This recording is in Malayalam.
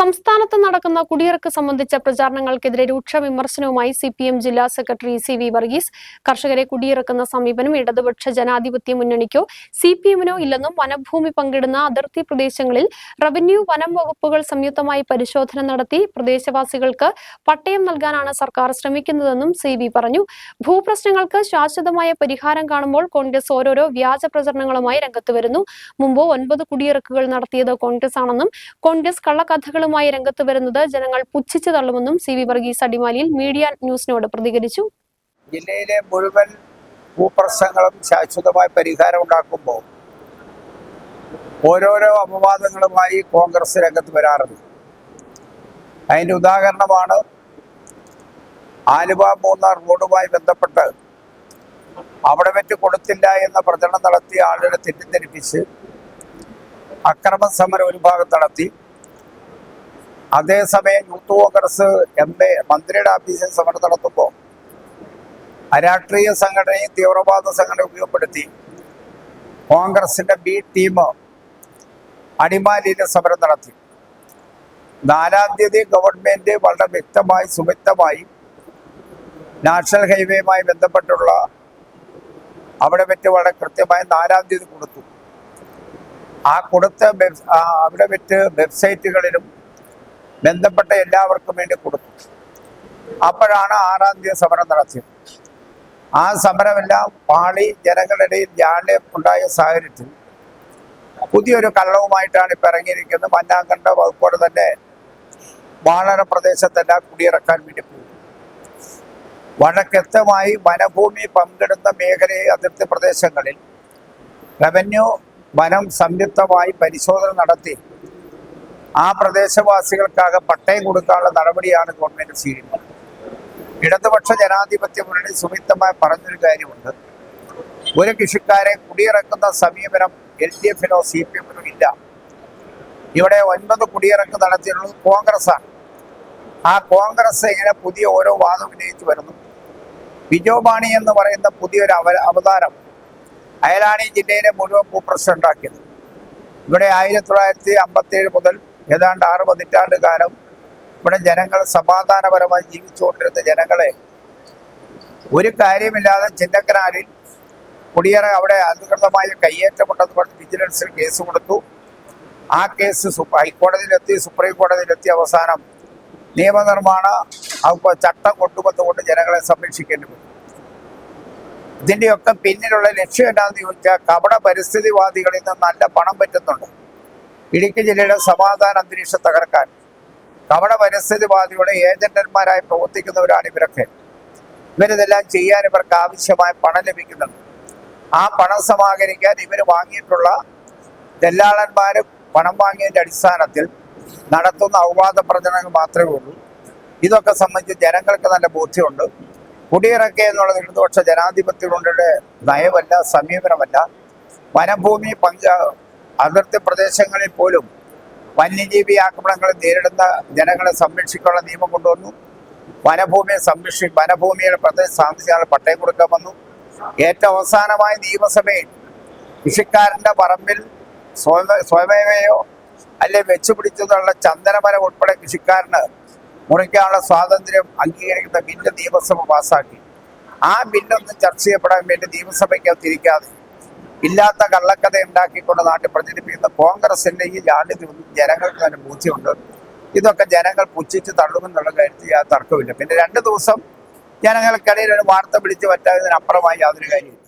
സംസ്ഥാനത്ത് നടക്കുന്ന കുടിയിറക്ക് സംബന്ധിച്ച പ്രചാരണങ്ങൾക്കെതിരെ രൂക്ഷ വിമർശനവുമായി സി പി എം ജില്ലാ സെക്രട്ടറി സി വി വർഗീസ് കർഷകരെ കുടിയിറക്കുന്ന സമീപനം ഇടതുപക്ഷ ജനാധിപത്യ മുന്നണിക്കോ സി പി എമ്മിനോ ഇല്ലെന്നും വനഭൂമി പങ്കിടുന്ന അതിർത്തി പ്രദേശങ്ങളിൽ റവന്യൂ വനം വകുപ്പുകൾ സംയുക്തമായി പരിശോധന നടത്തി പ്രദേശവാസികൾക്ക് പട്ടയം നൽകാനാണ് സർക്കാർ ശ്രമിക്കുന്നതെന്നും സി വി പറഞ്ഞു. ഭൂപ്രശ്നങ്ങൾക്ക് ശാശ്വതമായ പരിഹാരം കാണുമ്പോൾ കോൺഗ്രസ് ഓരോരോ വ്യാജ പ്രചരണങ്ങളുമായി രംഗത്ത് വരുന്നു. മുമ്പ് ഒൻപത് കുടിയിറക്കുകൾ നടത്തിയത് കോൺഗ്രസ് ആണെന്നും കോൺഗ്രസ് കള്ളക്കഥകളുമായി രംഗത്ത് വരുന്നത് ജനങ്ങൾ പുച്ഛിച്ചു തള്ളുമെന്നും സി വി വർഗീസ് അടിമാലിയിൽ മീഡിയ ന്യൂസിനോട് പ്രതികരിച്ചു. ജില്ലയിലെ മുഴുവൻ ഭൂപ്രശ്നങ്ങളും ശാശ്വതമായ പരിഹാരം ഉണ്ടാക്കുമ്പോൾ ഓരോരോ അപവാദങ്ങളുമായി കോൺഗ്രസ് രംഗത്ത് വരാറുണ്ട്. അതിന്റെ ഉദാഹരണമാണ് ആലുവ മൂന്നാർ റോഡുമായി ബന്ധപ്പെട്ട് അവിടെ വെച്ച് കൊടുത്തില്ല എന്ന പ്രചരണം നടത്തി ആളുകളെ തെറ്റിദ്ധരിപ്പിച്ച് അക്രമ സമരം ഒരു ഭാഗത്ത് നടത്തി. അതേസമയം യൂത്ത് കോൺഗ്രസ് എം എ മന്ത്രിയുടെ ഓഫീസിൽ സമരം നടത്തുമ്പോൾ അരാഷ്ട്രീയ സംഘടനയും തീവ്രവാദ സംഘടന ഉപയോഗപ്പെടുത്തി കോൺഗ്രസിന്റെ ബി ടീം അടിമാലിയിലെ സമരം നടത്തി. നാലാം തീയതി ഗവൺമെന്റ് വളരെ വ്യക്തമായി സുവ്യക്തമായി നാഷണൽ ഹൈവേയുമായി ബന്ധപ്പെട്ടുള്ള അവിടെ വെച്ച് വളരെ കൃത്യമായി നാലാം തീയതി കൊടുത്തു. ആ കൊടുത്ത അവിടെ വെച്ച് വെബ്സൈറ്റുകളിലും ബന്ധപ്പെട്ട എല്ലാവർക്കും വേണ്ടി കൊടുത്തു. അപ്പോഴാണ് ആറാം തീയതി സമരം നടത്തിയത്. ആ സമരമെല്ലാം പാളി ജനങ്ങളുടെ ഇടയിൽ ജാള്യം ഉണ്ടായ സാഹചര്യത്തിൽ പുതിയൊരു കള്ളവുമായിട്ടാണ് ഇപ്പം ഇറങ്ങിയിരിക്കുന്നത്. മന്നാങ്കണ്ട വകുപ്പോടെ തന്നെ വാളര പ്രദേശത്തെല്ലാം കുടിയിറക്കാൻ വേണ്ടി പോകും വഴക്കൃത്യമായി വനഭൂമി പങ്കിടുന്ന മേഖലയെ അതിർത്തി പ്രദേശങ്ങളിൽ റവന്യൂ വനം സംയുക്തമായി പരിശോധന നടത്തി. ആ പ്രദേശവാസികൾക്കാകെ പട്ടയം കൊടുക്കാനുള്ള നടപടിയാണ് ഗവൺമെന്റ് സ്വീകരിക്കുന്നത്. ഇടതുപക്ഷ ജനാധിപത്യ മുന്നണി സുമിത്തമായി പറഞ്ഞൊരു കാര്യമുണ്ട്. ഒരു കൃഷിക്കാരെ കുടിയിറക്കുന്ന സമീപനം എൽ ഡി എഫിനോ സി പി എമ്മിനോ ഇല്ല. ഇവിടെ ഒൻപത് കുടിയിറക്ക് നടത്തിയിട്ടുള്ളത് കോൺഗ്രസ്സാണ്. ആ കോൺഗ്രസ് ഇങ്ങനെ പുതിയ ഓരോ വാദം ഉന്നയിച്ചു വരുന്നു. ബിജോബാണി എന്ന് പറയുന്ന പുതിയൊരു അവ അവതാരം അയലാണി ജില്ലയിലെ മുഴുവൻ ഭൂപ്രശ്നം ഉണ്ടാക്കിയത്. ഇവിടെ ആയിരത്തി തൊള്ളായിരത്തി അമ്പത്തി ഏഴ് മുതൽ ഏതാണ്ട് ആറ് പതിറ്റാണ്ട് കാലം ഇവിടെ ജനങ്ങൾ സമാധാനപരമായി ജീവിച്ചുകൊണ്ടിരുന്ന ജനങ്ങളെ ഒരു കാര്യമില്ലാതെ ചിന്നക്കനാലിൽ കുടിയേറ അവിടെ അധികൃതമായ കയ്യേറ്റമുണ്ടെന്ന് പറഞ്ഞ് വിജിലൻസിൽ കേസ് കൊടുത്തു. ആ കേസ് ഹൈക്കോടതിയിലെത്തി സുപ്രീം കോടതിയിലെത്തി. അവസാനം നിയമനിർമ്മാണ ചട്ടം കൊണ്ടുവന്നുകൊണ്ട് ജനങ്ങളെ സംരക്ഷിക്കേണ്ടി വന്നു. ഇതിന്റെയൊക്കെ പിന്നിലുള്ള ലക്ഷ്യം എന്താണെന്ന് ചോദിച്ചാൽ കപട പരിസ്ഥിതിവാദികളിൽ നിന്ന് നല്ല പണം പറ്റുന്നുണ്ട്. ഇടുക്കി ജില്ലയുടെ സമാധാന അന്തരീക്ഷം തകർക്കാൻ കവട പരിസ്ഥിതി ബാധയുടെ ഏജന്റന്മാരായി പ്രവർത്തിക്കുന്നവരാണ് ഇവരൊക്കെ. ഇവരിതെല്ലാം ചെയ്യാൻ ഇവർക്ക് ആവശ്യമായ പണം ലഭിക്കുന്നുണ്ട്. ആ പണം സമാഹരിക്കാൻ ഇവർ വാങ്ങിയിട്ടുള്ള ദല്ലാളന്മാര് പണം വാങ്ങിയതിന്റെ അടിസ്ഥാനത്തിൽ നടത്തുന്ന അവവാദ പ്രചരണങ്ങൾ മാത്രമേ ഉള്ളൂ. ഇതൊക്കെ സംബന്ധിച്ച് ജനങ്ങൾക്ക് നല്ല ബോധ്യമുണ്ട്. കുടിയിറക്കുക എന്നുള്ളത് ഇടതുപക്ഷ ജനാധിപത്യങ്ങളുടെ നയമല്ല സമീപനമല്ല. വനഭൂമി പങ്ക അതിർത്തി പ്രദേശങ്ങളിൽ പോലും വന്യജീവി ആക്രമണങ്ങൾ നേരിടുന്ന ജനങ്ങളെ സംരക്ഷിക്കാനുള്ള നിയമം കൊണ്ടുവന്നു. വനഭൂമിയെ സംരക്ഷി വനഭൂമിയുടെ പ്രദേശ താമസിക്കാനുള്ള പട്ടയം കൊടുക്കാൻ വന്നു. ഏറ്റവും അവസാനമായ നിയമസഭയിൽ കൃഷിക്കാരന്റെ പറമ്പിൽ സ്വയമ സ്വയമേവയോ അല്ലെ വെച്ചുപിടിച്ചതുള്ള ചന്ദനമരം ഉൾപ്പെടെ കൃഷിക്കാരന് മുറിക്കാനുള്ള സ്വാതന്ത്ര്യം അംഗീകരിക്കുന്ന ബില്ല് നിയമസഭ പാസാക്കി. ആ ബില്ലൊന്നും ചർച്ച ചെയ്യപ്പെടാൻ വേണ്ടി നിയമസഭയ്ക്ക് തിരിക്കാതെ ഇല്ലാത്ത കള്ളക്കഥ ഉണ്ടാക്കിക്കൊണ്ട് നാട്ടിൽ പ്രചരിപ്പിക്കുന്ന കോൺഗ്രസിന്റെ ഈ ജാള്യതൊന്നും ജനങ്ങൾക്ക് തന്നെ ബോധ്യമുണ്ട്. ഇതൊക്കെ ജനങ്ങൾ പുച്ഛിച്ച് തള്ളുമെന്നുള്ള കാര്യത്തിൽ യാതൊരു തർക്കമില്ല പിന്നെ രണ്ട് ദിവസം ജനങ്ങൾക്കിടയിൽ ഒരു വാർത്ത വിളിച്ച് പറ്റാതിനപ്പുറമായി യാതൊരു കാര്യമില്ല